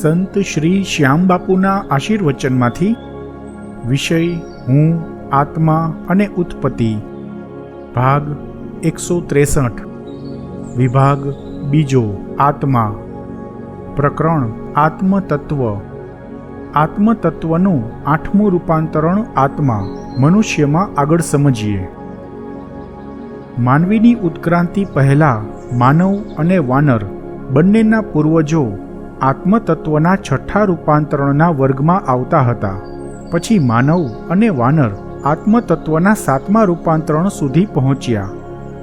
સંત શ્રી શ્યામબાપુના આશીર્વચનમાંથી વિષય, હું, આત્મા અને ઉત્પત્તિ, ભાગ એકસો ત્રેસઠ, વિભાગ બીજો, આત્મા, પ્રકરણ, આત્મતત્વ, આત્મતત્વનું આઠમું રૂપાંતરણ આત્મા, મનુષ્યમાં આગળ સમજીએ. માનવીની ઉત્ક્રાંતિ પહેલાં માનવ અને વાનર બંનેના પૂર્વજો આત્મતત્વના છઠ્ઠા રૂપાંતરણના વર્ગમાં આવતા હતા. પછી માનવ અને વાનર આત્મતત્વના સાતમા રૂપાંતરણ સુધી પહોંચ્યા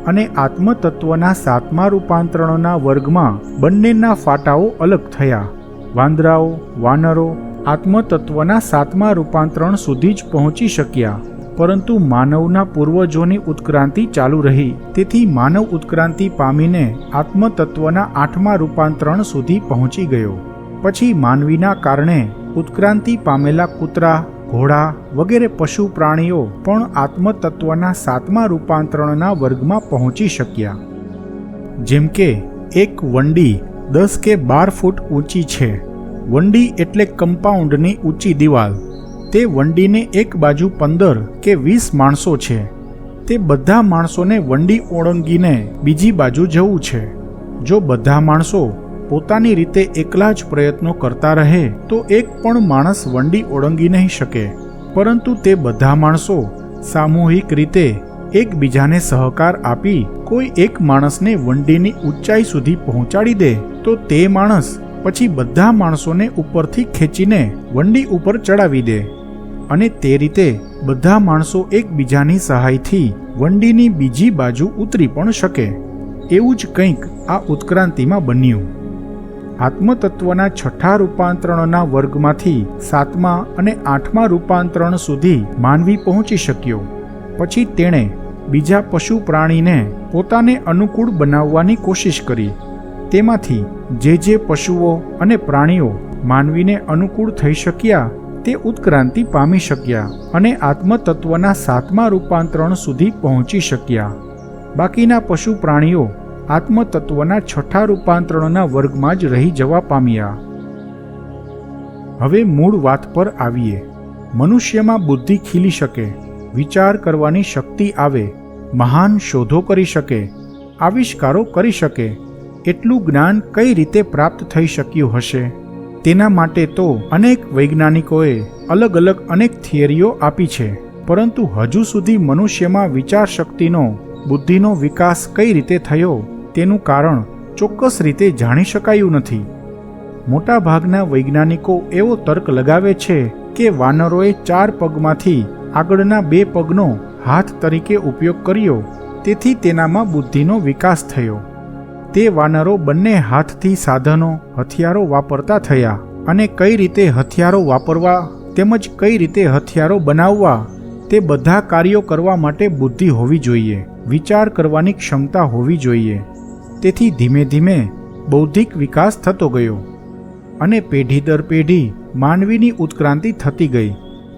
અને આત્મતત્વના સાતમા રૂપાંતરણના વર્ગમાં બંનેના ફાટાઓ અલગ થયા. વાંદરાઓ, વાનરો આત્મતત્વના સાતમા રૂપાંતરણ સુધી જ પહોંચી શક્યા. પરંતુ માનવના પૂર્વજોની ઉત્ક્રાંતિ ચાલુ રહી. તેથી માનવ ઉત્ક્રાંતિ પામીને આત્મતત્વના આઠમા રૂપાંતરણ સુધી પહોંચી ગયો. પછી માનવીના કારણે ઉત્ક્રાંતિ પામેલા કૂતરા, ઘોડા વગેરે પશુ પ્રાણીઓ પણ આત્મતત્વના સાતમા રૂપાંતરણના વર્ગમાં પહોંચી શક્યા. જેમ કે, એક વંડી દસ કે બાર ફૂટ ઊંચી છે. વંડી એટલે કમ્પાઉન્ડની ઊંચી દિવાલ. તે વંડીને એક બાજુ પંદર કે વીસ માણસો છે. તે બધા માણસોને વંડી ઓળંગીને બીજી બાજુ જવું છે. જો બધા માણસો પોતાની રીતે એકલા જ પ્રયત્નો કરતા રહે, તો એક પણ માણસ વંડી ઓળંગી નહીં શકે. પરંતુ તે બધા માણસો સામૂહિક રીતે એકબીજાને સહકાર આપી કોઈ એક માણસને વંડીની ઊંચાઈ સુધી પહોંચાડી દે, તો તે માણસ પછી બધા માણસોને ઉપરથી ખેંચીને વંડી ઉપર ચડાવી દે. અને તે રીતે બધા માણસો એકબીજાની સહાયથી વંડીની બીજી બાજુ ઉતરી પણ શકે. એવું જ કંઈક આ ઉત્ક્રાંતિમાં બન્યું. આત્મતત્વના છઠ્ઠા રૂપાંતરણના વર્ગમાંથી સાતમા અને આઠમા રૂપાંતરણ સુધી માનવી પહોંચી શક્યો. પછી તેણે બીજા પશુ પ્રાણીને પોતાને અનુકૂળ બનાવવાની કોશિશ કરી. તેમાંથી જે જે પશુઓ અને પ્રાણીઓ માનવીને અનુકૂળ થઈ શક્યા તે ઉત્ક્રાંતિ પામી શક્યા અને આત્મતત્વના સાતમા રૂપાંતરણ સુધી પહોંચી શક્યા. બાકીના પશુ પ્રાણીઓ આત્મતત્વના છઠ્ઠા રૂપાંતરણના વર્ગમાં જ રહી જવા પામ્યા. હવે મૂળ વાત પર આવીએ. મનુષ્યમાં બુદ્ધિ ખીલી શકે, વિચાર કરવાની શક્તિ આવે, મહાન શોધો કરી શકે, આવિષ્કારો કરી શકે, એટલું જ્ઞાન કઈ રીતે પ્રાપ્ત થઈ શક્યું હશે? તેના માટે તો અનેક વૈજ્ઞાનિકોએ અલગ અલગ અનેક થિયરીઓ આપી છે. પરંતુ હજુ સુધી મનુષ્યમાં વિચાર શક્તિનો બુદ્ધિનો વિકાસ કઈ રીતે થયો તેનું કારણ ચોક્કસ રીતે જાણી શકાયું નથી. મોટાભાગના વૈજ્ઞાનિકો એવો તર્ક લગાવે છે કે વાનરોએ ચાર પગમાંથી આગળના બે પગનો હાથ તરીકે ઉપયોગ કર્યો, તેથી તેનામાં બુદ્ધિનો વિકાસ થયો. તે વાનરો બંને હાથથી સાધનો, હથિયારો વાપરતા થયા અને કઈ રીતે હથિયારો વાપરવા તેમજ કઈ રીતે હથિયારો બનાવવા તે બધા કાર્યો કરવા માટે બુદ્ધિ હોવી જોઈએ, વિચાર કરવાની ક્ષમતા હોવી જોઈએ. તેથી ધીમે ધીમે બૌદ્ધિક વિકાસ થતો ગયો અને પેઢી દર પેઢી માનવીની ઉત્ક્રાંતિ થતી ગઈ.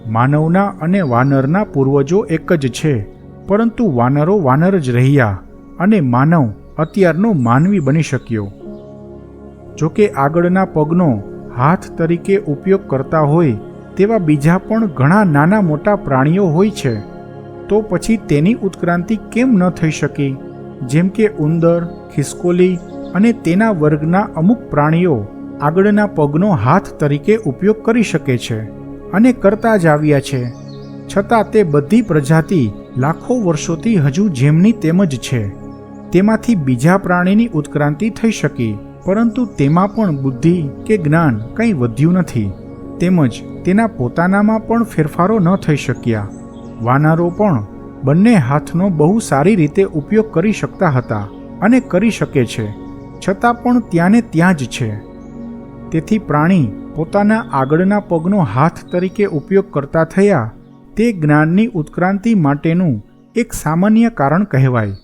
માનવના અને વાનરના પૂર્વજો એક જ છે, પરંતુ વાનરો વાનર જ રહ્યા અને માનવ અત્યારનો માનવી બની શક્યો. જોકે આગળના પગનો હાથ તરીકે ઉપયોગ કરતા હોય તેવા બીજા પણ ઘણા નાના મોટા પ્રાણીઓ હોય છે. તો પછી તેની ઉત્ક્રાંતિ કેમ ન થઈ શકી? જેમ કે ઉંદર, ખિસકોલી અને તેના વર્ગના અમુક પ્રાણીઓ આગળના પગનો હાથ તરીકે ઉપયોગ કરી શકે છે અને કરતા જ આવ્યા છે. છતાં તે બધી પ્રજાતિ લાખો વર્ષોથી હજુ જેમની તેમ જ છે. તેમાંથી બીજા પ્રાણીની ઉત્ક્રાંતિ થઈ શકી, પરંતુ તેમાં પણ બુદ્ધિ કે જ્ઞાન કંઈ વધ્યું નથી. તેમજ તેના પોતાનામાં પણ ફેરફારો ન થઈ શક્યા. વાનરો પણ બંને હાથનો બહુ સારી રીતે ઉપયોગ કરી શકતા હતા અને કરી શકે છે, છતાં પણ ત્યાંને ત્યાં જ છે. તેથી પ્રાણી પોતાના આગળના પગનો હાથ તરીકે ઉપયોગ કરતા થયા, તે જ્ઞાનની ઉત્ક્રાંતિ માટેનું એક સામાન્ય કારણ કહેવાય.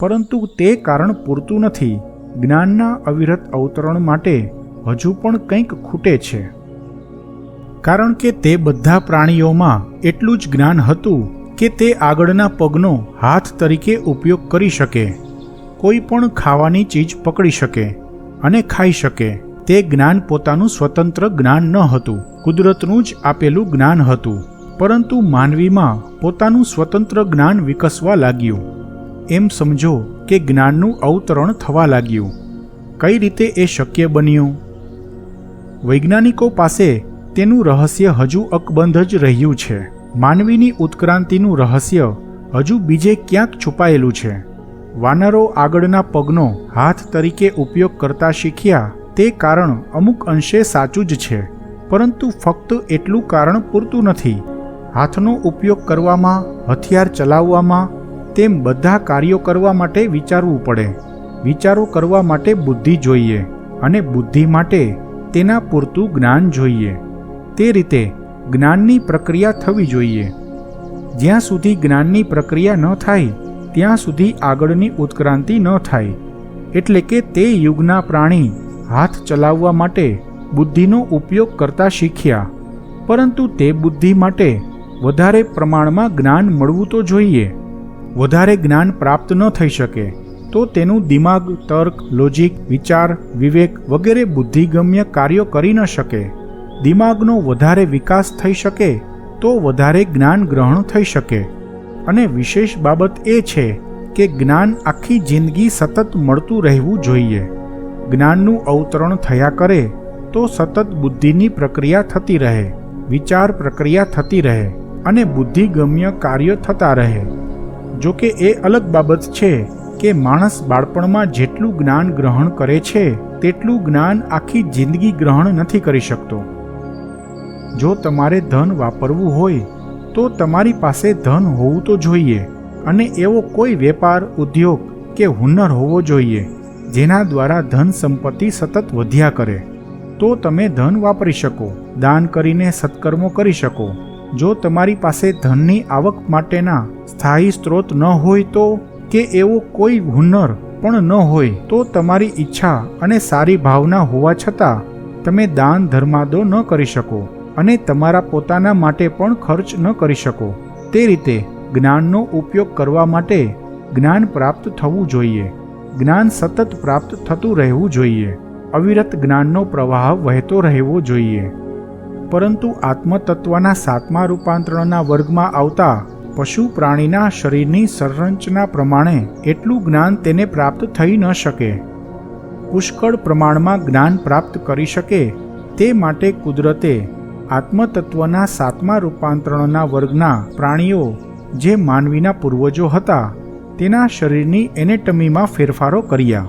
પરંતુ તે કારણ પૂરતું નથી. જ્ઞાનના અવિરત અવતરણ માટે હજુ પણ કંઈક ખૂટે છે. કારણ કે તે બધા પ્રાણીઓમાં એટલું જ જ્ઞાન હતું કે તે આગળના પગનો હાથ તરીકે ઉપયોગ કરી શકે. કોઈ પણ ખાવાની ચીજ પકડી શકે અને ખાઈ શકે. તે જ્ઞાન પોતાનું સ્વતંત્ર જ્ઞાન ન હતું. કુદરતનું જ આપેલું જ્ઞાન હતું. પરંતુ માનવીમાં પોતાનું સ્વતંત્ર જ્ઞાન વિકસવા લાગ્યું. એમ સમજો કે જ્ઞાનનું અવતરણ થવા લાગ્યું. કઈ રીતે એ શક્ય બન્યું? વૈજ્ઞાનિકો પાસે તેનું રહસ્ય હજુ અકબંધ જ રહ્યું છે. માનવીની ઉત્ક્રાંતિનું રહસ્ય હજુ બીજે ક્યાંક છુપાયેલું છે. વાનરો આગળના પગનો હાથ તરીકે ઉપયોગ કરતા શીખ્યા તે કારણ અમુક અંશે સાચું જ છે. પરંતુ ફક્ત એટલું કારણ પૂરતું નથી. હાથનો ઉપયોગ કરવામાં, હથિયાર ચલાવવામાં તેમ બધા કાર્યો કરવા માટે વિચારવું પડે. વિચારો કરવા માટે બુદ્ધિ જોઈએ અને બુદ્ધિ માટે તેના પૂરતું જ્ઞાન જોઈએ. તે રીતે જ્ઞાનની પ્રક્રિયા થવી જોઈએ. જ્યાં સુધી જ્ઞાનની પ્રક્રિયા ન થાય, ત્યાં સુધી આગળની ઉત્ક્રાંતિ ન થાય. એટલે કે તે યુગના પ્રાણી હાથ ચલાવવા માટે બુદ્ધિનો ઉપયોગ કરતા શીખ્યા. પરંતુ તે બુદ્ધિ માટે વધારે પ્રમાણમાં જ્ઞાન મળવું તો જોઈએ. વધારે જ્ઞાન પ્રાપ્ત ન થઈ શકે, તો તેનું દિમાગ, તર્ક લોજિક વિચાર, વિવેક વગેરે બુદ્ધિગમ્ય કાર્યો કરી ન શકે. દિમાગનો વધારે વિકાસ થઈ શકે, તો વધારે જ્ઞાન ગ્રહણ થઈ શકે. અને વિશેષ બાબત એ છે કે જ્ઞાન આખી જિંદગી સતત મળતું રહેવું જોઈએ. જ્ઞાનનું અવતરણ થયા કરે, તો સતત બુદ્ધિની પ્રક્રિયા થતી રહે, વિચાર પ્રક્રિયા થતી રહે, અને બુદ્ધિગમ્ય કાર્યો થતા રહે. જો કે એ અલગ બાબત છે કે માણસ બાળપણમાં જેટલું જ્ઞાન ગ્રહણ કરે છે, તેટલું જ્ઞાન આખી જિંદગી ગ્રહણ નથી કરી શકતો. જો તમારે ધન વાપરવું હોય, તો તમારી પાસે ધન હોવું તો જોઈએ અને એવો કોઈ વેપાર, ઉદ્યોગ કે હુનર હોવો જોઈએ, જેના દ્વારા ધન સંપત્તિ સતત વધ્યા કરે. તો તમે ધન વાપરી શકો, દાન કરીને સત્કર્મો કરી શકો. જો તમારી પાસે ધનની આવક માટેના સ્થાયી સ્ત્રોત ન હોય તો કે એવો કોઈ હુનર પણ ન હોય, તો તમારી ઈચ્છા અને સારી ભાવના હોવા છતાં તમે દાન ધર્માદો ન કરી શકો અને તમારા પોતાના માટે પણ ખર્ચ ન કરી શકો. તે રીતે જ્ઞાનનો ઉપયોગ કરવા માટે જ્ઞાન પ્રાપ્ત થવું જોઈએ. જ્ઞાન સતત પ્રાપ્ત થતું રહેવું જોઈએ. અવિરત જ્ઞાનનો પ્રવાહ વહેતો રહેવો જોઈએ. પરંતુ આત્મતત્વના સાતમા રૂપાંતરણના વર્ગમાં આવતા પશુ પ્રાણીના શરીરની સંરચના પ્રમાણે એટલું જ્ઞાન તેને પ્રાપ્ત થઈ ન શકે. પુષ્કળ પ્રમાણમાં જ્ઞાન પ્રાપ્ત કરી શકે તે માટે કુદરતે આત્મતત્વના સાતમા રૂપાંતરણના વર્ગના પ્રાણીઓ જે માનવીના પૂર્વજો હતા તેના શરીરની એનેટમીમાં ફેરફારો કર્યા.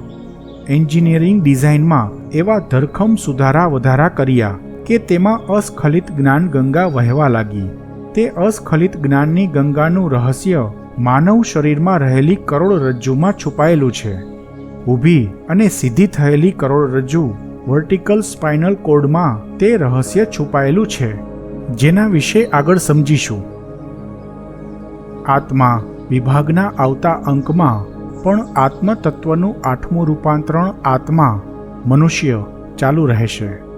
એન્જિનિયરિંગ ડિઝાઇનમાં એવા ધરખમ સુધારા વધારા કર્યા. કે તેમાં અસ્ખલિત જ્ઞાન ગંગા વહેવા લાગી. તે અસ્ખલિત જ્ઞાનની ગંગાનું રહસ્ય માનવ શરીરમાં રહેલી કરોડરજ્જુમાં છુપાયેલું છે. ઊભી અને સીધી થયેલી કરોડરજ્જુ વર્ટિકલ સ્પાઇનલ કોડમાં તે રહસ્ય છુપાયેલું છે. જેના વિશે આગળ સમજીશું. આત્મા વિભાગના આવતા અંકમાં પણ આત્મતત્વનું આઠમું રૂપાંતરણ આત્મા, મનુષ્ય ચાલુ રહેશે.